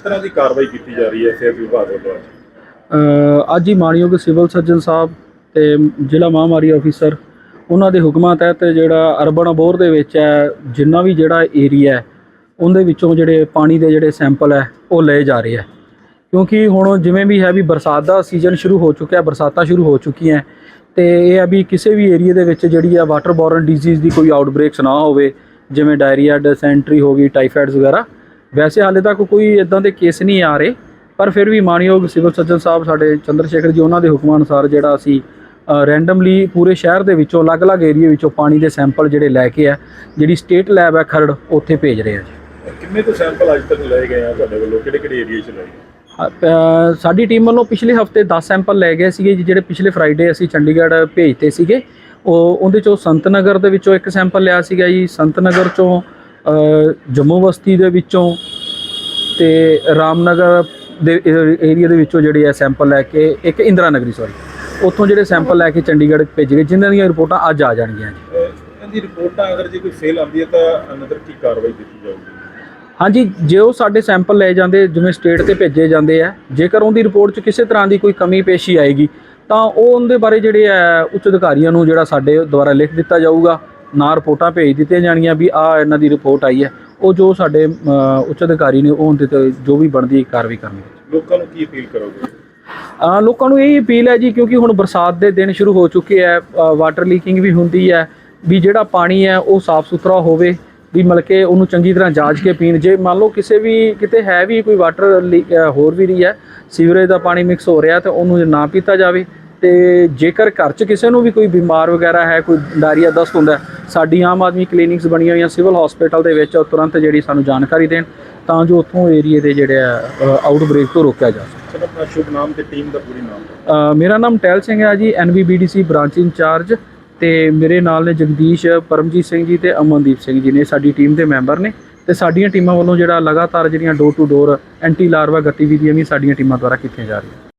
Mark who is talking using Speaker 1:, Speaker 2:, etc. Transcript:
Speaker 1: ਤਰ੍ਹਾਂ ਦੀ ਕਾਰਵਾਈ ਕੀਤੀ ਜਾ ਰਹੀ ਹੈ ਸਿਹਤ ਵਿਭਾਗ ਵੱਲੋਂ ਅੱਜ?
Speaker 2: ਅੱਜ ਹੀ ਮਾਣਯੋਗ ਸਿਵਲ ਸਰਜਨ ਸਾਹਿਬ ਤੇ ਜ਼ਿਲ੍ਹਾ ਮਹਾਮਾਰੀ ਅਫੀਸਰ, ਉਹਨਾਂ ਦੇ ਹੁਕਮਾਂ ਤਹਿਤ ਜਿਹੜਾ ਅਰਬਨ ਅਬੋਰ ਦੇ ਵਿੱਚ ਹੈ, ਜਿੰਨਾ ਵੀ ਜਿਹੜਾ ਏਰੀਆ ਹੈ, ਉਹਦੇ ਵਿੱਚੋਂ ਜਿਹੜੇ ਪਾਣੀ ਦੇ ਜਿਹੜੇ ਸੈਂਪਲ ਹੈ, ਉਹ ਲਏ ਜਾ ਰਹੇ ਹੈ ਕਿਉਂਕਿ ਹੁਣ ਜਿਵੇਂ ਵੀ ਹੈ ਵੀ ਬਰਸਾਤ ਦਾ ਸੀਜ਼ਨ ਸ਼ੁਰੂ ਹੋ ਚੁੱਕਿਆ ਬਰਸਾਤਾਂ ਸ਼ੁਰੂ ਹੋ ਚੁੱਕੀਆਂ ਤੇ ਇਹ ਹੈ ਵੀ ਕਿਸੇ ਵੀ ਏਰੀਆ ਦੇ ਵਿੱਚ ਜਿਹੜੀ ਆ ਵਾਟਰ ਬੋਰਨ ਡਿਜ਼ੀਜ਼ ਦੀ ਕੋਈ ਆਊਟਬ੍ਰੇਕਸ ਨਾ ਹੋਵੇ, ਜਿਵੇਂ ਡਾਇਰੀਆ, ਡਿਸੈਂਟਰੀ ਹੋ ਗਈ, ਟਾਈਫਾਇਡਸ ਵਗੈਰਾ ਵੈਸੇ ਹਾਲੇ ਤੱਕ ਕੋਈ ਇਦਾਂ ਦੇ ਕੇਸ ਨਹੀਂ ਆ ਰਹੇ ਪਰ ਫਿਰ ਵੀ ਮਾਨਯੋਗ ਸਿਵਲ ਸਰਜਨ ਸਾਹਿਬ ਸਾਡੇ ਚੰਦਰ ਸ਼ੇਖਰ ਜੀ ਉਹਨਾਂ ਦੇ ਹੁਕਮਾਂ ਅਨੁਸਾਰ ਜਿਹੜਾ ਅਸੀਂ ਰੈਂਡਮਲੀ ਪੂਰੇ ਸ਼ਹਿਰ ਦੇ ਵਿੱਚੋਂ ਅਲੱਗ-ਅਲੱਗ ਏਰੀਆ ਵਿੱਚੋਂ ਪਾਣੀ ਦੇ ਸੈਂਪਲ ਜਿਹੜੇ ਲੈ ਕੇ ਆ ਜਿਹੜੀ ਸਟੇਟ ਲੈਬ ਹੈ ਖਰੜ ਉੱਥੇ ਭੇਜ ਰਹੇ ਆ ਜੀ।
Speaker 1: ਕਿੰਨੇ ਤੋਂ ਸੈਂਪਲ ਅੱਜ ਤੱਕ ਲਏ ਗਏ ਆ ਤੁਹਾਡੇ ਵੱਲੋਂ? ਕਿਹੜੇ ਕਿਹੜੇ ਏਰੀਆ 'ਚ ਲਏ
Speaker 2: ਸਾਡੀ ਟੀਮ ਵੱਲੋਂ ਪਿਛਲੇ ਹਫ਼ਤੇ 10 ਸੈਂਪਲ ਲੈ ਗਏ ਸੀਗੇ ਜੀ ਜਿਹੜੇ ਪਿਛਲੇ ਫਰਾਈਡੇ ਅਸੀਂ ਚੰਡੀਗੜ੍ਹ ਭੇਜਤੇ ਸੀਗੇ। ਉਹ ਉਹਦੇ ਚੋਂ ਸੰਤਨਗਰ ਦੇ ਵਿੱਚੋਂ ਇੱਕ ਸੈਂਪਲ ਲਿਆ ਸੀਗਾ ਜੀ ਸੰਤਨਗਰ ਚੋਂ ਜੰਮੂ ਬਸਤੀ ਦੇ ਵਿੱਚੋਂ ਤੇ ਰਾਮਨਗਰ ਦੇ ਏਰੀਆ ਦੇ ਵਿੱਚੋਂ ਜਿਹੜੇ ਆ ਸੈਂਪਲ ਲੈ ਕੇ ਇੱਕ ਇੰਦਰਾ ਨਗਰੀ ਸੌਰੀ ਉੱਥੋਂ ਜਿਹੜੇ ਸੈਂਪਲ ਲੈ ਕੇ ਚੰਡੀਗੜ੍ਹ ਭੇਜੇ ਗਏ ਜਿਨ੍ਹਾਂ ਦੀਆਂ ਰਿਪੋਰਟਾਂ ਅੱਜ ਆ ਜਾਣਗੀਆਂ ਜੀ।
Speaker 1: ਇਹਦੀ ਰਿਪੋਰਟਾਂ ਅਗਰ ਜੇ ਕੋਈ ਫੇਲ ਆਉਂਦੀ ਹੈ ਤਾਂ ਅੰਦਰ ਕੀ ਕਾਰਵਾਈ ਕੀਤੀ ਜਾਊਗੀ?
Speaker 2: ਹਾਂਜੀ ਜੇ ਉਹ ਸਾਡੇ ਸੈਂਪਲ ਲਏ ਜਾਂਦੇ ਜਿਵੇਂ ਸਟੇਟ ਤੇ ਭੇਜੇ ਜਾਂਦੇ ਆ ਜੇਕਰ ਉਹਦੀ ਰਿਪੋਰਟ 'ਚ ਕਿਸੇ ਤਰ੍ਹਾਂ ਦੀ ਕੋਈ ਕਮੀ ਪੇਸ਼ੀ ਆਏਗੀ ਤਾਂ ਉਹ ਉਹਦੇ ਬਾਰੇ ਜਿਹੜੇ ਆ ਉੱਚ ਅਧਿਕਾਰੀਆਂ ਨੂੰ ਜਿਹੜਾ ਸਾਡੇ ਦੁਆਰਾ ਲਿਖ ਦਿੱਤਾ ਜਾਊਗਾ। ਨਾ ਰਿਪੋਰਟਾਂ ਭੇਜ ਦਿੱਤੀਆਂ ਜਾਣਗੀਆਂ ਵੀ ਆ ਇਹਨਾਂ ਦੀ ਰਿਪੋਰਟ ਆਈ ਹੈ। ਉਹ ਜੋ ਸਾਡੇ ਉੱਚ ਅਧਿਕਾਰੀ ਨੇ ਉਹ ਉਹਦੇ ਤੇ ਜੋ ਵੀ ਬਣਦੀ ਕਾਰਵਾਈ ਕਰਨਗੇ।
Speaker 1: ਲੋਕਾਂ ਨੂੰ ਕੀ ਅਪੀਲ ਕਰੋਗੇ?
Speaker 2: ਅ, ਲੋਕਾਂ ਨੂੰ ਇਹ ਅਪੀਲ ਹੈ ਜੀ ਕਿਉਂਕਿ ਹੁਣ ਬਰਸਾਤ ਦੇ ਦਿਨ ਸ਼ੁਰੂ ਹੋ ਚੁੱਕੇ ਹੈ ਵਾਟਰ ਲੀਕਿੰਗ ਵੀ ਹੁੰਦੀ ਹੈ ਵੀ ਜਿਹੜਾ ਪਾਣੀ ਹੈ ਉਹ ਸਾਫ਼ ਸੁਥਰਾ ਹੋਵੇ ਵੀ ਮਤਲਬ ਕਿ ਉਹਨੂੰ ਚੰਗੀ ਤਰ੍ਹਾਂ ਜਾਂਚ ਕੇ ਪੀਣ। ਜੇ ਮੰਨ ਲਓ ਕਿਸੇ ਵੀ ਕਿਤੇ ਹੈ ਵੀ ਕੋਈ ਵਾਟਰ ਹੋਰ ਵੀ ਰਹੀ ਹੈ ਸੀਵਰੇਜ ਦਾ ਪਾਣੀ ਮਿਕਸ ਹੋ ਰਿਹਾ ਤੇ ਉਹਨੂੰ ਨਾ ਪੀਤਾ ਜਾਵੇ ਤੇ ਜੇਕਰ ਘਰ 'ਚ ਕਿਸੇ ਨੂੰ ਵੀ ਕੋਈ ਬਿਮਾਰ ਵਗੈਰਾ ਹੈ ਕੋਈ ਡਾਇਰੀਆ ਦਸਤ ਹੁੰਦਾ ਸਾਡੀ ਆਮ ਆਦਮੀ ਕਲੀਨਿਕਸ ਬਣੀਆਂ ਹੋਈਆਂ ਸਿਵਲ ਹਸਪੀਟਲ ਦੇ ਵਿੱਚ ਤੁਰੰਤ ਜਿਹੜੀ ਸਾਨੂੰ ਜਾਣਕਾਰੀ ਦੇਣ ਤਾਂ ਜੋ ਉੱਥੋਂ ਏਰੀਏ ਦੇ ਜਿਹੜੇ ਆਊਟਬ੍ਰੇਕ ਤੋਂ ਰੋਕਿਆ ਜਾ ਸਕੇ।
Speaker 1: ਸਰ ਆਪਣਾ ਸ਼ੁਭ ਨਾਮ ਤੇ ਟੀਮ ਦਾ ਪੂਰੀ ਨਾਮ।
Speaker 2: ਮੇਰਾ ਨਾਮ ਟੈਲ ਸਿੰਘ ਹੈ ਜੀ ਐਨਵੀਬੀਡੀਸੀ ਬ੍ਰਾਂਚ ਇੰਚਾਰਜ ਤੇ ਮੇਰੇ ਨਾਲ ਨੇ ਜਗਦੀਸ਼ ਪਰਮਜੀਤ ਸਿੰਘ ਜੀ ਤੇ ਅਮਨਦੀਪ ਸਿੰਘ ਜੀ ਨੇ ਸਾਡੀ ਟੀਮ ਦੇ ਮੈਂਬਰ ਨੇ ਤੇ ਸਾਡੀਆਂ ਟੀਮਾਂ ਵੱਲੋਂ ਜਿਹੜਾ ਲਗਾਤਾਰ ਜਿਹੜੀਆਂ door to door anti larva ਗਤੀਵਿਧੀਆਂ ਵੀ ਸਾਡੀਆਂ ਟੀਮਾਂ ਦੁਆਰਾ ਕੀਤੀਆਂ ਜਾ ਰਹੀਆਂ।